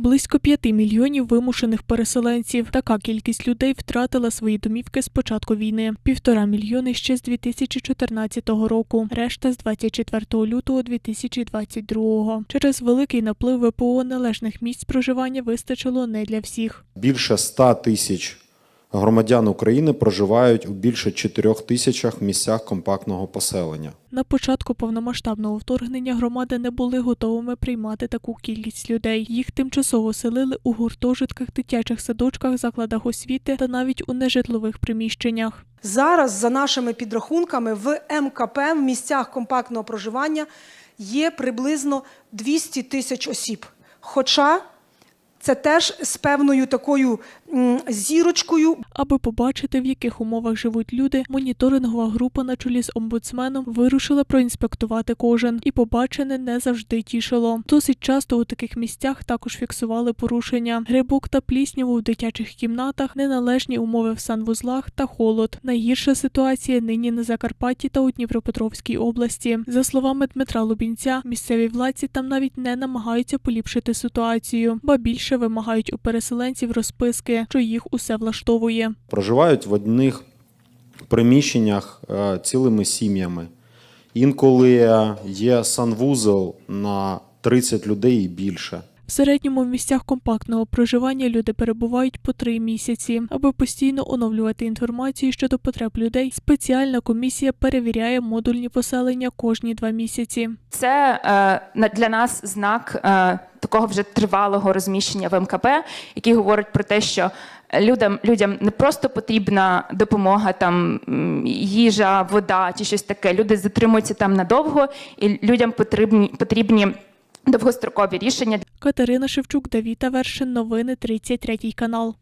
Близько 5 мільйонів вимушених переселенців. Така кількість людей втратила свої домівки з початку війни. Півтора мільйони ще з 2014 року. Решта з 24 лютого 2022. Через великий наплив ВПО належних місць проживання вистачило не для всіх. Більше 100 тисяч громадян України проживають у більше 4 тисячах місцях компактного поселення. На початку повномасштабного вторгнення громади не були готовими приймати таку кількість людей. Їх тимчасово селили у гуртожитках, дитячих садочках, закладах освіти та навіть у нежитлових приміщеннях. Зараз, за нашими підрахунками, в МКП в місцях компактного проживання є приблизно 200 тисяч осіб. Хоча це теж з певною такою зірочкою. Аби побачити, в яких умовах живуть люди, моніторингова група на чолі з омбудсменом вирушила проінспектувати кожен, і побачене не завжди тішило. Досить часто у таких місцях також фіксували порушення: грибок та плісняву в дитячих кімнатах, неналежні умови в санвузлах та холод. Найгірша ситуація нині на Закарпатті та у Дніпропетровській області. За словами Дмитра Лубінця, місцеві владці там навіть не намагаються поліпшити ситуацію, ба більше вимагають у переселенців розписки, що їх усе влаштовує. Проживають в одних приміщеннях е, цілими сім'ями. Інколи є санвузол на 30 людей і більше. В середньому в місцях компактного проживання люди перебувають по три місяці. Аби постійно оновлювати інформацію щодо потреб людей, спеціальна комісія перевіряє модульні поселення кожні два місяці. Це е, для нас знак е, такого вже тривалого розміщення в МКП, який говорить про те, що людям, людям не просто потрібна допомога, там їжа, вода чи щось таке. Люди затримуються там надовго, і людям потрібні, потрібні довгострокові рішення Катерина Шевчук, Давіта Вершин, новини 33 канал.